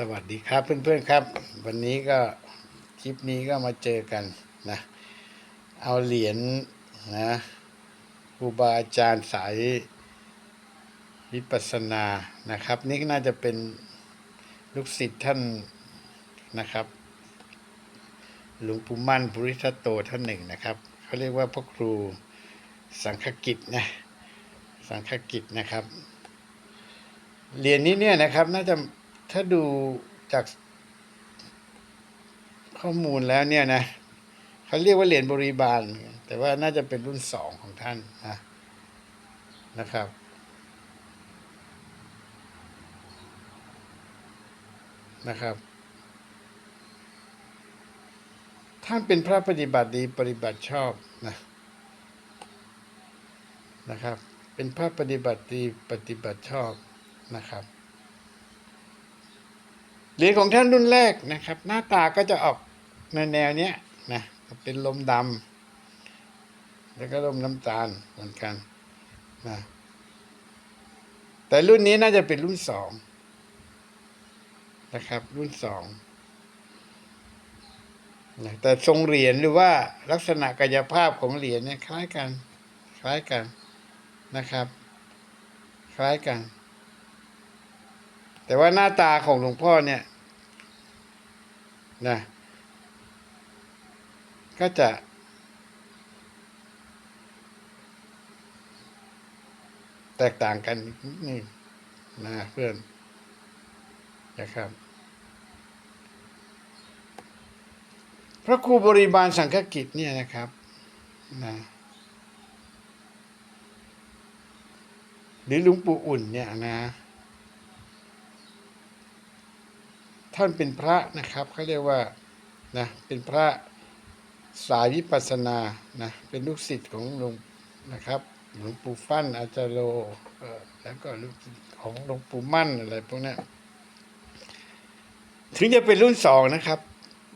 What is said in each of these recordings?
สวัสดีครับเพื่อนๆครับ วันนี้ก็คลิปนี้ก็มาเจอกันนะ เอาเหรียญนะครูบาอาจารย์สายวิปัสสนานะครับ นี่น่าจะเป็นลูกศิษย์ท่านนะครับหลวงปู่มั่นภูริทัตโตท่านหนึ่งนะครับเขาเรียกว่าพ่อครูสังฆกิจนะสังฆกิจนะครับเหรียญนี้เนี่ยนะครับน่าจะ ถ้าดูจากข้อมูลแล้วเนี่ยนะเขาเรียกว่าเหรียญบริบาล แต่ว่าน่าจะเป็นรุ่นสองของท่านนะนะครับ นะครับ ท่านเป็นพระปฏิบัติดีปฏิบัติชอบนะนะครับ เป็นพระปฏิบัติดีปฏิบัติชอบนะครับ เหรียญของท่านรุ่นแรกนะครับ หน้าตาก็จะออกในแนวเนี้ยนะเป็นลมดำแล้วก็ลมน้ำตาลเหมือนกันนะแต่รุ่นนี้น่าจะเป็นรุ่นสองนะครับ รุ่นสองนะแต่ทรงเหรียญหรือว่าลักษณะกายภาพของเหรียญเนี่ยคล้ายกัน คล้ายกันนะครับ คล้ายกัน แต่ว่าหน้าตาของหลวงพ่อเนี่ยนะก็จะ แตกต่างกันนิดนึงนะเพื่อนนะครับ พระครูบริบาลสังฆกิจเนี่ยนะครับนะหรือหลวงปู่อุ่นเนี่ยนะ ท่านเป็นพระนะครับเขาเรียกว่านะเป็นพระสายวิปัสสนานะเป็นลูกศิษย์ของหลวงนะครับหลวงปู่ฟั่นอาจารย์โลแล้วก็ลูกศิษย์ของหลวงปู่มั่นอะไรพวกนี้ถึงจะเป็นรุ่นสองนะครับ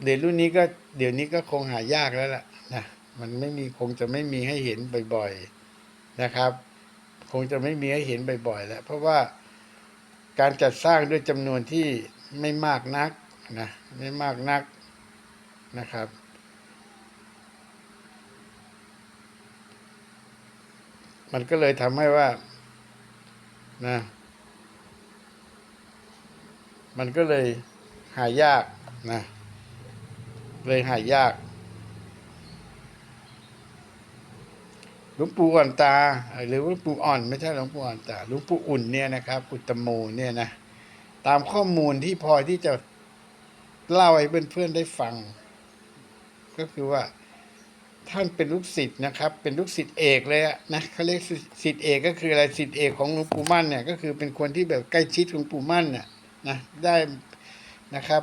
เดี๋ยวรุ่นนี้ก็เดี๋ยวนี้ก็คงหายากแล้วล่ะนะมันไม่มีคงจะไม่มีให้เห็นบ่อยๆนะครับ คงจะไม่มีให้เห็นบ่อยๆแล้วเพราะว่าการจัดสร้างด้วยจำนวนที่ ไม่มากนักนะไม่มากนักนะครับ มันก็เลยทำให้ว่านะมันก็เลยหายากนะเลยหายากหลวงปู่อ่อนตาหรือหลวงปู่อ่อนไม่ใช่หลวงปู่อ่อนตาหลวงปู่อุ่นเนี่ยนะครับอุตตโมเนี่ยนะ ตามข้อมูลที่พอที่จะเล่าให้เพื่อนๆได้ฟัง ก็คือว่าท่านเป็นลูกศิษย์นะครับ เป็นลูกศิษย์เอกเลยนะเขาเรียกศิษย์เอกก็คืออะไรศิษย์เอกของหลวงปู่มั่นเนี่ยก็คือเป็นคนที่แบบใกล้ชิดหลวงปู่มั่นเนี่ยนะได้นะครับ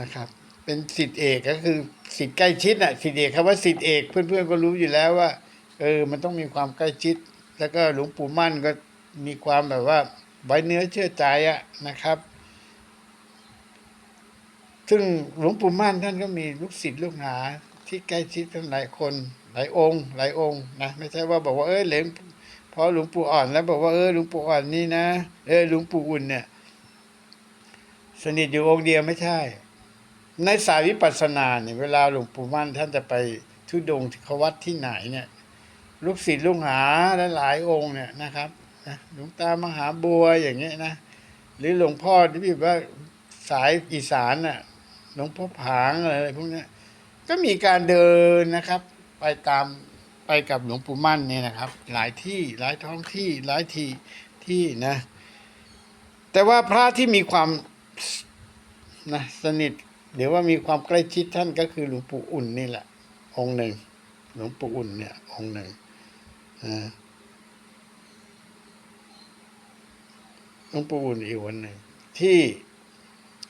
นะครับ เป็นศิษย์เอกก็คือศิษย์ใกล้ชิดอะศิษย์เอกคำว่าศิษย์เอกเพื่อนๆก็รู้อยู่แล้วว่าเออมันต้องมีความใกล้ชิด แล้วก็หลวงปู่มั่นก็ มีความแบบว่าไว้เนื้อเชื่อใจอะนะครับ ซึ่งหลวงปู่มั่นท่านก็มีลูกศิษย์ลูกหาที่ใกล้ชิดกันหลายคน หลายองค์ หลายองค์นะไม่ใช่ว่าบอกว่าเออเหลนพอหลวงปู่อ่อนแล้วบอกว่าเออหลวงปู่อ่อนนี่นะเออหลวงปู่อุ่นเนี่ย สนิทอยู่องค์เดียวไม่ใช่ ในสายวิปัสสนาเนี่ยเวลาหลวงปู่มั่นท่านจะไปทุดงค์เขวัดที่ไหนเนี่ย ลูกศิษย์ลูกหาหลายๆองค์เนี่ยนะครับ นะหลวงตามหาบัวอย่างเงี้ยนะหรือหลวงพ่อที่แบบว่าสายอีสานน่ะหลวงพ่อผางอะไรพวกเนี้ยก็มีการเดินนะครับ ไปตามไปกับหลวงปู่มั่นเนี่ยนะครับ หลายที่หลายท้องที่หลายที่ที่นะ แต่ว่าพระที่มีความนะสนิทเดี๋ยวว่ามีความใกล้ชิดท่านก็คือหลวงปู่อุ่นนี่แหละ องค์หนึ่งหลวงปู่อุ่นเนี่ย องค์หนึ่งอ่า หลวงปู่อุ่นอีกวันหนึ่งที่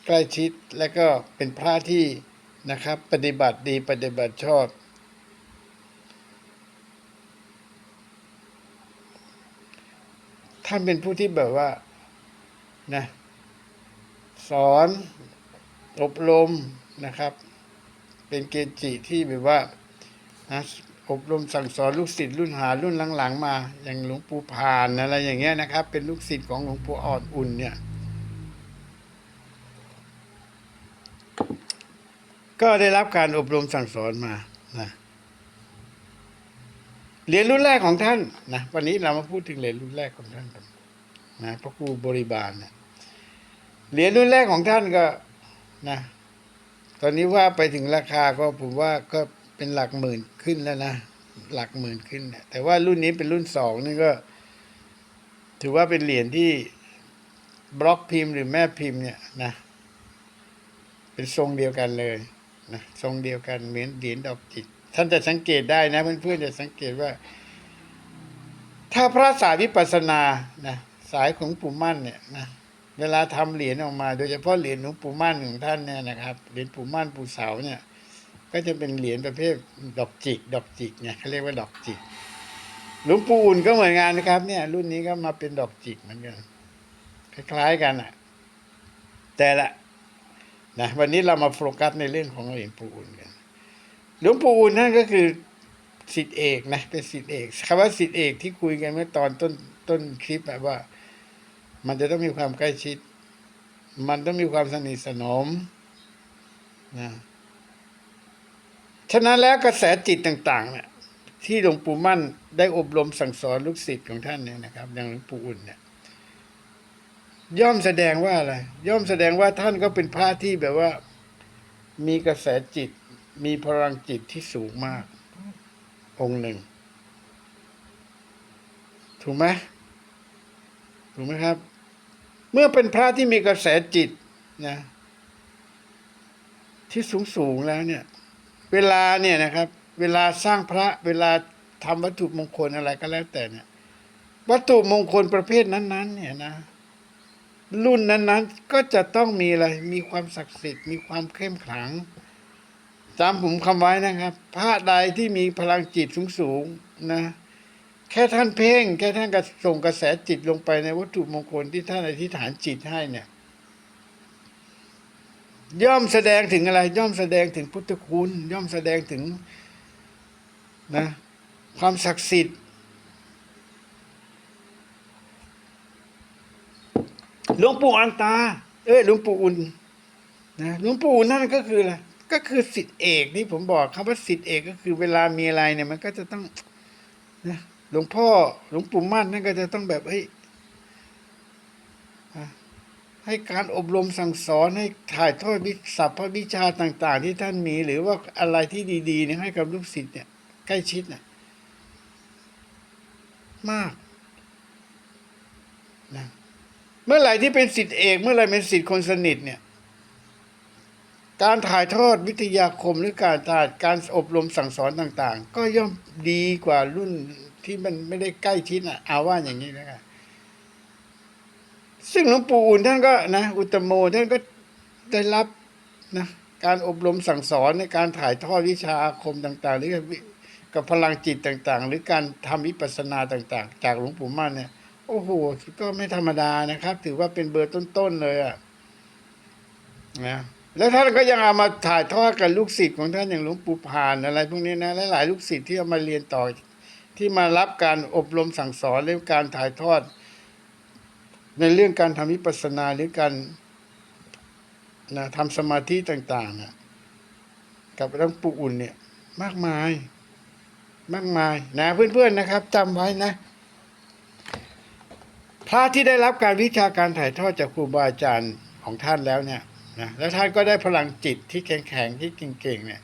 ใกล้ชิดและก็เป็นพระที่นะครับ ปฏิบัติดีปฏิบัติชอบท่านเป็นผู้ที่แบบว่านะสอนอบรมนะครับ เป็นเกจิที่แบบว่านะ อบรมสั่งสอนลูกศิษย์รุ่นหารุ่นหลังๆ มา อย่างหลวงปู่พานอะไรอย่างเงี้ยนะครับ เป็นลูกศิษย์ของหลวงปู่อ่อนอุ่นเนี่ย ก็ได้รับการอบรมสั่งสอนมานะเหรียญรุ่นแรกของท่านนะวันนี้เรามาพูดถึงเหรียญรุ่นแรกของท่านกันนะพระครูบริบาลเนี่ยเหรียญรุ่นแรกของท่านก็นะ ตอนนี้ว่าไปถึงราคาก็ผมว่าก็ เป็นหลักหมื่นขึ้นแล้วนะ หลักหมื่นขึ้นแต่ว่ารุ่นนี้เป็นรุ่นสองนี่ก็ ถือว่าเป็นเหรียญที่บล็อกพิมพ์หรือแม่พิมพ์เนี่ยนะ เป็นทรงเดียวกันเลยนะทรงเดียวกันเหมือนเหรียญดอกจิกท่านจะสังเกตได้นะ เพื่อนๆจะสังเกตว่า ถ้าพระสายวิปัสสนานะสายของปู่มั่นเนี่ยนะเวลาทำเหรียญออกมา โดยเฉพาะเหรียญหลวงปู่มั่นของท่านเนี่ยนะครับเหรียญปู่มั่นปู่เสาเนี่ย ก็จะเป็นเหรียญประเภทดอกจิก ดอกจิกเนี่ยเขาเรียกว่าดอกจิกหลวงปู่อุ่นก็เหมือนกันนะครับ เนี่ย รุ่นนี้ก็มาเป็นดอกจิกเหมือนกันคล้ายๆกันอะ แต่ละนะวันนี้เรามาโฟกัสในเรื่องของหรียญปู่อุ่นกันหลวงปู่อุ่นนั่นก็คือสิทธิเอกนะเป็นสิทธิเอกคำว่าสิทธิเอกที่คุยกันเมื่อตอนต้นต้นคลิปแบบว่า มันจะต้องมีความใกล้ชิด มันต้องมีความสนิทสนมนะ ฉะนั้นแล้วกระแสจิตต่างๆเนี่ยที่หลวงปู่มั่นได้อบรมสั่งสอนลูกศิษย์ของท่านเนี่ยนะครับอย่างหลวงปู่อุ่นเนี่ยย่อมแสดงว่าอะไรย่อมแสดงว่าท่านก็เป็นพระที่แบบว่า มีกระแสจิต มีพลังจิตที่สูงมาก องค์หนึ่ง ถูกไหมถูกไหมครับ เมื่อเป็นพระที่มีกระแสจิตนะ ที่สูงสูงๆแล้วเนี่ย เวลาเนี่ยนะครับ เวลาสร้างพระเวลาทำวัตถุมงคลอะไรก็แล้วแต่เนี่ย วัตถุมงคลประเภทนั้น ๆ เนี่ยนะ รุ่นนั้นๆ ก็จะต้องมีอะไร มีความศักดิ์สิทธิ์มีความเข้มขลังจำผมคำไว้นะครับ พระใดที่มีพลังจิตสูงๆนะ แค่ท่านเพ่ง แค่ท่านกระส่งกระแสจิตลงไปในวัตถุมงคลที่ท่านอธิษฐานจิตให้เนี่ย ย่อมแสดงถึงอะไร ย่อมแสดงถึงพุทธคุณ ย่อมแสดงถึงนะความศักดิ์สิทธิ์ หลวงปู่อันตา เอ้ยหลวงปู่อุ่นนะหลวงปู่อุ่นนั่นก็คืออะไรก็คือสิทธิเอกที่ผมบอกคำว่าสิทธิเอกก็คือเวลามีอะไรเนี่ยมันก็จะต้องนะหลวงพ่อหลวงปู่มั่นนั่นก็จะต้องแบบเฮ้ย ให้การอบรมสั่งสอนให้ถ่ายทอดวิสัพพวิชาต่าง ๆ ที่ท่านมี หรือว่าอะไรที่ดีๆเนี่ยให้กับลูกศิษย์เนี่ยใกล้ชิดเนี่ยมากนะเมื่อไหร่ที่เป็นสิทธิเอก เมื่อไหร่เป็นสิทธิคนสนิทเนี่ย การถ่ายทอดวิทยาคมหรือการถ่ายการอบรมสั่งสอนต่าง ๆ ก็ย่อมดีกว่ารุ่นที่มันไม่ได้ใกล้ชิดอะ เอาว่าอย่างนี้แล้วกัน ซึ่งหลวงปู่อุ่นท่านก็นะอุตโมท่านก็ได้รับนะการอบรมสั่งสอนในการถ่ายทอดวิชาอาคมต่าง ๆ หรือกับพลังจิตต่างๆ หรือการทำวิปัสสนาต่าง ๆ จากหลวงปู่มั่นเนี่ยโอ้โหก็ไม่ธรรมดานะครับ ถือว่าเป็นเบอร์ต้นๆเลยอะนะแล้วท่านก็ยังเอามาถ่ายทอดกับลูกศิษย์ของท่านอย่างหลวงปู่ผานอะไรพวกนี้นะหลายๆลูกศิษย์ที่เอามาเรียนต่อที่มารับการอบรมสั่งสอนเรื่องการถ่ายทอด ในเรื่องการทำวิปัสสนาหรือการนะทำสมาธิต่างๆนะกับหลวงปู่อุ่นเนี่ยมากมาย มากมายนะเพื่อนๆนะครับจำไว้นะ พระที่ได้รับการวิชาการถ่ายทอดจากครูบาอาจารย์ของท่านแล้วเนี่ยนะแล้วท่านก็ได้พลังจิตที่แข็งๆที่เก่งๆเนี่ย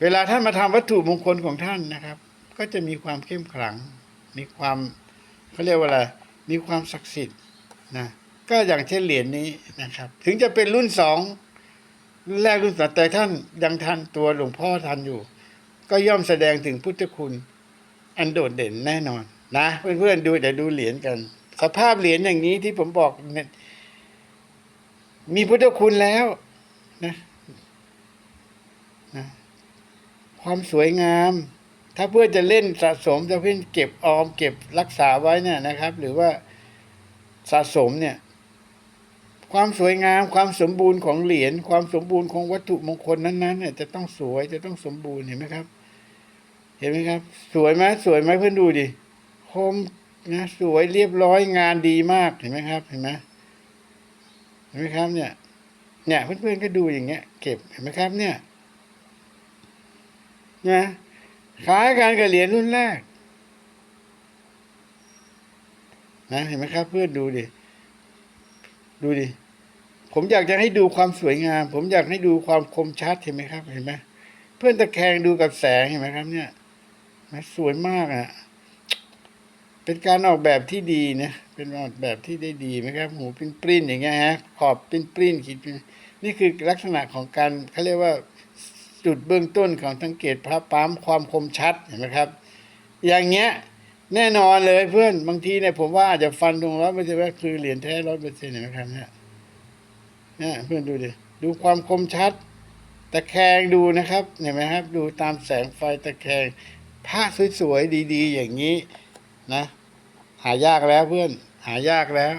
เวลาท่านมาทำวัตถุมงคลของท่านนะครับ ก็จะมีความเข้มขลัง มีความเขาเรียกว่าอะไร มีความศักดิ์สิทธิ์นะก็อย่างเช่นเหรียญนี้นะครับ ถึงจะเป็นรุ่นสองรุ่นแรกรุ่นสองแต่ท่านยังทันตัวหลวงพ่อทันอยู่ ก็ย่อมแสดงถึงพุทธคุณ อันโดดเด่นแน่นอนนะเพื่อนๆดูเดี๋ยวดูเหรียญกัน สภาพเหรียญอย่างนี้ที่ผมบอกเนี่ยมีพุทธคุณแล้วนะนะ ความสวยงาม ถ้าเพื่อจะเล่นสะสมจะเพื่อเก็บออม เก็บรักษาไว้เนี่ยนะครับ หรือว่าสะสมเนี่ยความสวยงามความสมบูรณ์ของเหรียญความสมบูรณ์ของวัตถุมงคลนั้นๆเนี่ยจะต้องสวยจะต้องสมบูรณ์เห็นไหมครับ เห็นไหมครับ สวยไหมสวยไหมเพื่อนดูดิคมนะสวยเรียบร้อยงานดีมากเห็นไหมครับ เห็นไหมเห็นไหมครับเนี่ย เนี่ยเพื่อนๆก็ดูอย่างเงี้ย เก็บเห็นไหมครับ เนี่ยนะ คล้ายกันกับเหรียญรุ่นแรกนะเห็นไหมครับ เพื่อนดูดิ ดูดิ ผมอยากจะให้ดูความสวยงาม ผมอยากให้ดูความคมชัดเห็นไหมครับ เห็นไหมเพื่อนตะแคงดูกับแสงเห็นไหมครับ เนี่ยนสวยมากอะ เป็นการออกแบบที่ดีนะเป็นออกแบบที่ได้ดีไหมครับ หูเป็นปริ้นอย่างเงี้ยฮะ ขอบเป็นปริ้นขีดเป็นนี่คือลักษณะของการเขาเรียกว่า จุดเบื้องต้นของสังเกตพระปั๊มความคมชัดเห็นไหมครับ อย่างเงี้ยแน่นอนเลยเพื่อนบางทีเนี่ยผมว่าอาจจะฟันตรงร้อยเปอร์เซ็นต์ว่าคือเหรียญแท้ร้อยเปอร์เซ็นต์เห็นไหมครับเนี่ยเนี่ยเพื่อนดูดิดูความคมชัด ตะแคงดูนะครับเห็นไหมครับ ดูตามแสงไฟตะแคงผ้าสวยๆดี ๆ อย่างนี้นะ หายากแล้วเพื่อน หายากแล้ว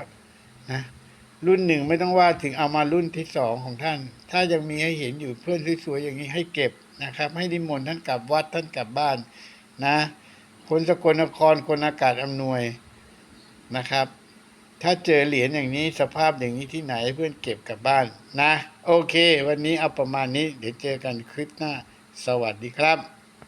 นะ รุ่นหนึ่งไม่ต้องว่าถึงเอามารุ่นที่สองของท่าน ถ้ายังมีให้เห็นอยู่เพื่อนสวยๆอย่างนี้ให้เก็บนะครับ ให้นิมนท่านกลับวัดท่านกลับบ้านนะ คนสกลนครคนอากาศอำนวยนะครับ ถ้าเจอเหรียญอย่างนี้สภาพอย่างนี้ที่ไหนเพื่อนเก็บกลับบ้านนะ โอเค วันนี้เอาประมาณนี้ เดี๋ยวเจอกันคลิปหน้า สวัสดีครับ